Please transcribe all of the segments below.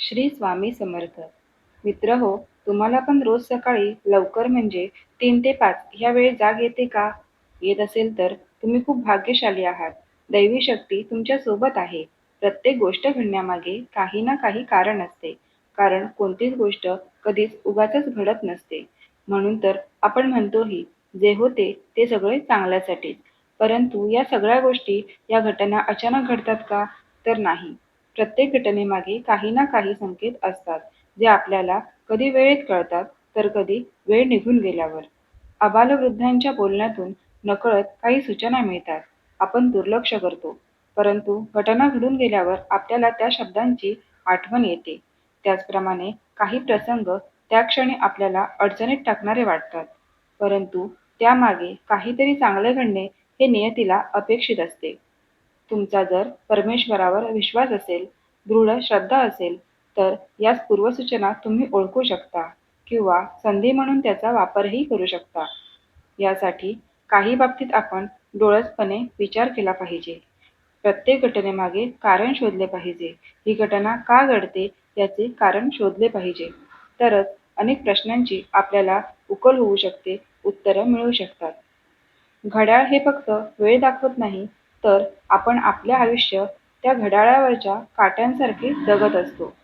श्री स्वामी समर्थ. मित्र हो तुम्हाला पण रोज सकाळी लवकर म्हणजे तीन ते पाच ह्या वेळी जाग येते का? येत असेल तर तुम्ही खूप भाग्यशाली आहात. दैवी शक्ती तुमच्यासोबत आहे. प्रत्येक गोष्ट घडण्यामागे काही ना काही कारण असते. कारण कोणतीच गोष्ट कधीच उगाचच घडत नसते. म्हणून तर आपण म्हणतोही जे होते ते सगळे चांगल्यासाठीच. परंतु या सगळ्या गोष्टी या घटना अचानक घडतात का? तर नाही. प्रत्येक घटनेमागे काही ना काही संकेत असतात जे आपल्याला कधी वेळेत कळतात तर कधी वेळ निघून गेल्यावर. आबालवृद्धांच्या बोलण्यातून नकळत काही सूचना मिळतात. आपण दुर्लक्ष करतो परंतु घटना घडून गेल्यावर आपल्याला त्या शब्दांची आठवण येते. त्याचप्रमाणे काही प्रसंग त्या क्षणी आपल्याला अडचणीत टाकणारे वाटतात परंतु त्यामागे काहीतरी चांगले घडणे हे नियतीला अपेक्षित असते. तुमचा जर परमेश्वरावर विश्वास असेल दृढ श्रद्धा असेल तर याच पूर्वसूचना तुम्ही ओळखू शकता किंवा संधी म्हणून त्याचा वापरही करू शकता. यासाठी काही बाबतीत आपण डोळसपणे विचार केला पाहिजे. प्रत्येक घटनेमागे कारण शोधले पाहिजे. ही घटना का घडते याचे कारण शोधले पाहिजे. तरच अनेक प्रश्नांची आपल्याला उकल होऊ शकते उत्तरं मिळू शकतात. घड्याळ हे फक्त वेळ दाखवत नाही तर आपण आपले आयुष्य त्या घड्याळावरच्या काट्यांसारखे जगत असतो.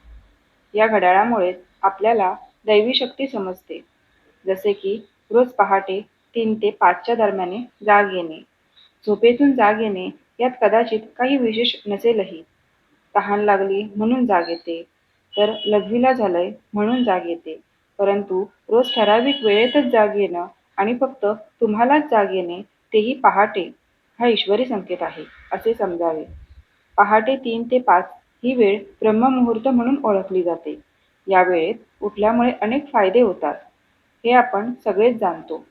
या घड्याळामुळेच आपल्याला दैवी शक्ती समजते. जसे की रोज पहाटे तीन ते पाचच्या दरम्याने जाग येणे. झोपेतून जाग येणे यात कदाचित काही विशेष नसेलही. तहान लागली म्हणून जाग येते. तर लघवीला झालंय म्हणून जाग येते. परंतु रोज ठराविक वेळेतच जाग येणं आणि फक्त तुम्हालाच जाग येणे तेही पहाटे. हा ईश्वरी संकेत आहे असे समजावे. पहाटे तीन ते पाच ही वेळ ब्रह्ममुहूर्त म्हणून ओळखली जाते. या वेळेत उठल्यामुळे अनेक फायदे होतात हे आपण सगळेच जाणतो.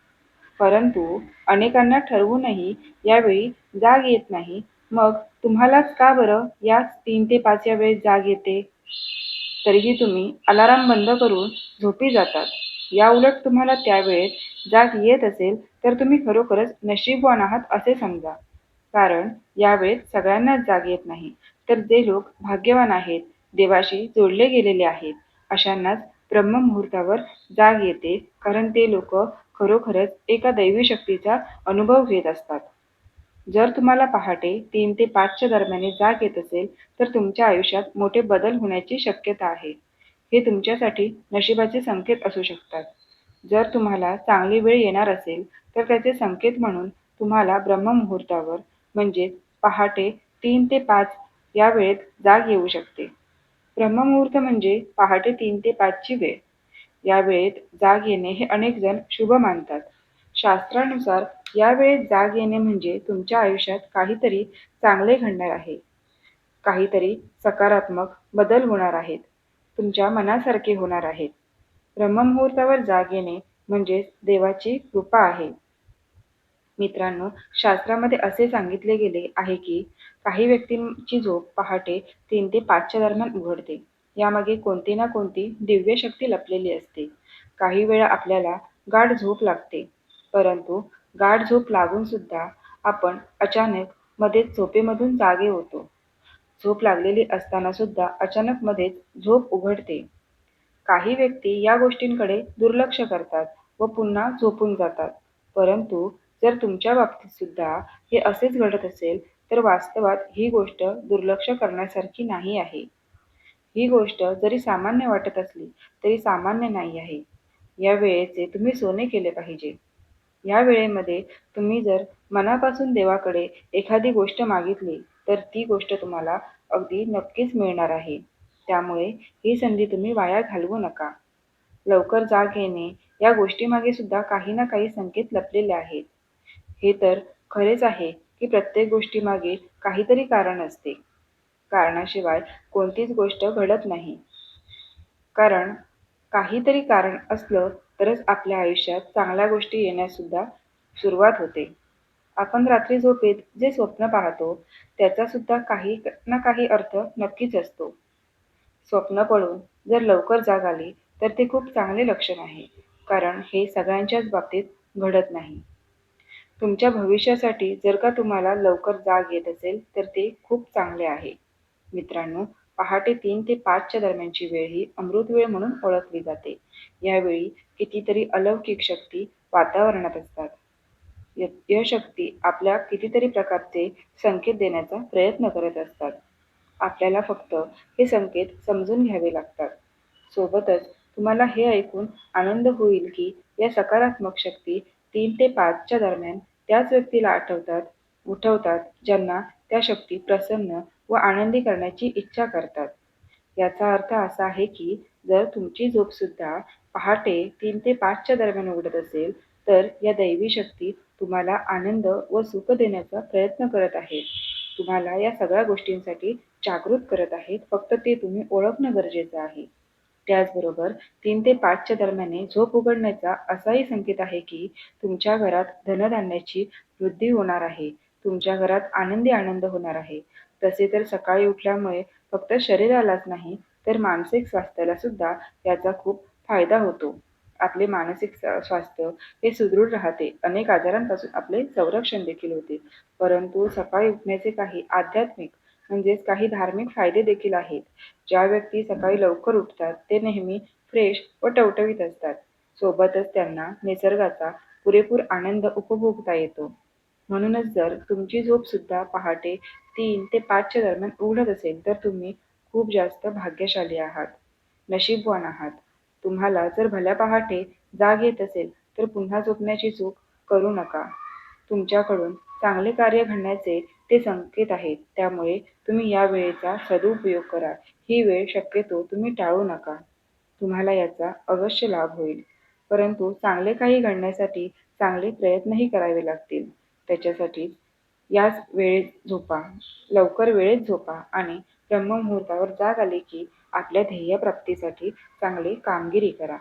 परंतु अनेकांना ठरवूनही यावेळी जाग येत नाही. मग तुम्हालाच का बरं या तीन ते पाच या वेळेत जाग येते? तरीही तुम्ही अलाराम बंद करून झोपी जातात. या उलट तुम्हाला त्यावेळेत जाग येत असेल तर तुम्ही खरोखरच नशीबवान आहात असे समजा. कारण यावेळेत सगळ्यांनाच जाग येत नाही. तर जे लोक भाग्यवान आहेत देवाशी जोडले गेलेले आहेत अशांनाच ब्रह्ममुहूर्तावर जाग येते कारण ते लोक खरोखरच एका दैवी शक्तीचा अनुभव घेत असतात. जर तुम्हाला पहाटे तीन ते पाचच्या दरम्याने जाग येत असेल तर तुमच्या आयुष्यात मोठे बदल होण्याची शक्यता आहे. हे तुमच्यासाठी नशिबाचे संकेत असू शकतात. जर तुम्हाला चांगली वेळ येणार असेल तर त्याचे संकेत म्हणून तुम्हाला ब्रह्ममुहूर्तावर म्हणजेच पहाटे तीन ते पाच या वेळेत जाग येऊ शकते. ब्रह्ममुहूर्त म्हणजे पहाटे तीन ते पाचची वेळ. या वेळेत जाग येणे हे अनेक जण शुभ मानतात. शास्त्रानुसार या वेळेत जाग येणे म्हणजे तुमच्या आयुष्यात काहीतरी चांगले घडणार आहे. काहीतरी सकारात्मक बदल होणार आहेत. तुमच्या मनासारखे होणार आहेत. ब्रह्ममुहूर्तावर जाग येणे म्हणजेच देवाची कृपा आहे. मित्रांनो शास्त्रामध्ये असे सांगितले गेले आहे की काही व्यक्तींची झोप पहाटे तीन ते पाचच्या दरम्यान उघडते. यामागे कोणती ना कोणती दिव्य शक्ती लपलेली असते. काही वेळा आपल्याला गाढ झोप लागते. परंतु गाढ झोप लागून सुद्धा आपण अचानक मध्येच झोपेमधून जागे होतो. झोप लागलेली असताना सुद्धा अचानक मध्येच झोप उघडते. काही व्यक्ती या गोष्टींकडे दुर्लक्ष करतात व पुन्हा झोपून जातात. परंतु जर तुमच्या बाबतीत सुद्धा हे असेच घडत असेल तर वास्तवात ही गोष्ट दुर्लक्ष करण्यासारखी नाही आहे. ही गोष्ट जरी सामान्य वाटत असली तरी सामान्य नाही आहे. या वेळेचे तुम्ही सोने केले पाहिजे. या वेळेमध्ये तुम्ही जर मनापासून देवाकडे एखादी गोष्ट मागितली तर ती गोष्ट तुम्हाला अगदी नक्कीच मिळणार आहे. त्यामुळे ही संधी तुम्ही वाया घालवू नका. लवकर जाग येणे या गोष्टीमागे सुद्धा काही ना काही संकेत लपलेले आहेत. हे तर खरेच आहे की प्रत्येक गोष्टीमागे काहीतरी कारण असते. कारणाशिवाय कोणतीच गोष्ट घडत नाही. कारण काहीतरी कारण असलं तरच आपल्या आयुष्यात चांगल्या गोष्टी येण्यास सुद्धा सुरुवात होते. आपण रात्री झोपेत जे स्वप्न पाहतो त्याचा सुद्धा काही ना काही अर्थ नक्कीच असतो. स्वप्न पडून जर लवकर जाग आली तर ते खूप चांगले लक्षण आहे कारण हे सगळ्यांच्याच बाबतीत घडत नाही तुमच्या भविष्यासाठी जर का तुम्हाला लवकर जाग येत असेल तर ते खूप चांगले आहे मित्रांनो पहाटे तीन ते पाचच्या दरम्यानची वेळ ही अमृत वेळ म्हणून ओळखली जाते. यावेळी कितीतरी अलौकिक शक्ती वातावरणात असतात. या शक्ती आपल्या कितीतरी प्रकारचे संकेत देण्याचा प्रयत्न करत असतात. आपल्याला फक्त हे संकेत समजून घ्यावे लागतात. सोबतच तुम्हाला हे ऐकून आनंद होईल की या सकारात्मक शक्ती तीन ते पाचच्या दरम्यान त्याच व्यक्तीला आठवतात उठवतात ज्यांना त्या शक्ती प्रसन्न व आनंदी करण्याची इच्छा करतात. याचा अर्थ असा आहे की जर तुमची झोपसुद्धा पहाटे तीन ते पाचच्या दरम्यान उघडत असेल तर या दैवी शक्ती तुम्हाला आनंद व सुख देण्याचा प्रयत्न करत आहेत. तुम्हाला या सगळ्या गोष्टींसाठी जागृत करत आहेत फक्त ते तुम्ही ओळखणं गरजेचं आहे. त्याचबरोबर तीन ते पाचच्या दरम्याने झोप उघडण्याचा असाही संकेत आहे की तुमच्या घरात धनधान्याची वृद्धी होणार आहे. तुमच्या घरात आनंदी आनंद होणार आहे. तसे तर सकाळी उठल्यामुळे फक्त शरीरालाच नाही तर मानसिक स्वास्थ्याला सुद्धा याचा खूप फायदा होतो. आपले मानसिक स्वास्थ्य हे सुदृढ राहते. अनेक आजारांपासून आपले संरक्षण देखील होते. परंतु सकाळी उठण्याचे काही आध्यात्मिक म्हणजेच काही धार्मिक फायदे देखील आहेत. ज्या व्यक्ती सकाळी लवकर उठतात ते नेहमी फ्रेश व टवटवीत असतात. सोबतच त्यांना निसर्गाचा पुरेपूर आनंद उपभोगता येतो. म्हणूनच जर तुमची झोप सुद्धा पहाटे तीन ते पाचच्या दरम्यान उघडत असेल तर तुम्ही खूप जास्त भाग्यशाली आहात, नशीबवान आहात. तुम्हाला जर भल्या पहाटे जाग येत असेल तर पुन्हा झोपण्याची चूक करू नका. तुमच्याकडून चांगले कार्य घडण्याचे ते संकेत आहेत. त्यामुळे तुम्ही या वेळेचा सदुपयोग करा. ही वेळ शक्यतो तुम्ही टाळू नका. तुम्हाला याचा अवश्य लाभ होईल. परंतु चांगले काही घडण्यासाठी चांगले प्रयत्नही करावे लागतील. त्याच्यासाठी याच वेळेत झोपा, लवकर वेळेत झोपा आणि ब्रह्ममुहूर्तावर जाग आली की आपल्या ध्येयप्राप्तीसाठी चांगली कामगिरी करा.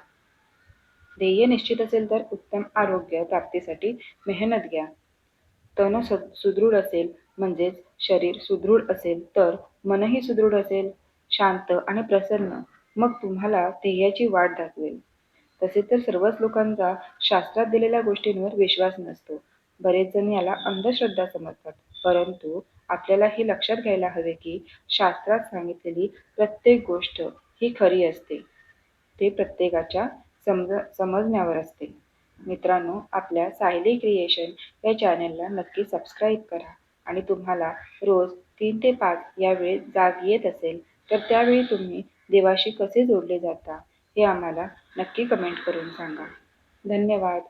ध्येय निश्चित असेल तर उत्तम आरोग्य प्राप्तीसाठी मेहनत घ्या. तन सुदृढ असेल म्हणजेच शरीर सुदृढ असेल तर मनही सुदृढ असेल, शांत आणि प्रसन्न मग तुम्हाला ध्येयाची वाट दाखवेल. तसे तर सर्वच लोकांचा शास्त्रात दिलेल्या गोष्टींवर विश्वास नसतो. बरेच जण याला अंधश्रद्धा समजतात. परंतु आपल्याला हे लक्षात घ्यायला हवे की शास्त्रात सांगितलेली प्रत्येक गोष्ट ही खरी असते. ते प्रत्येकाच्या समज समजण्यावर असते. मित्रांनो आपल्या सायली क्रिएशन या चॅनलला नक्की सबस्क्राईब करा आणि तुम्हाला रोज तीन ते पाच या वेळेत जाग येत असेल तर त्यावेळी तुम्ही देवाशी कसे जोडले जाता हे आम्हाला नक्की कमेंट करून सांगा. धन्यवाद.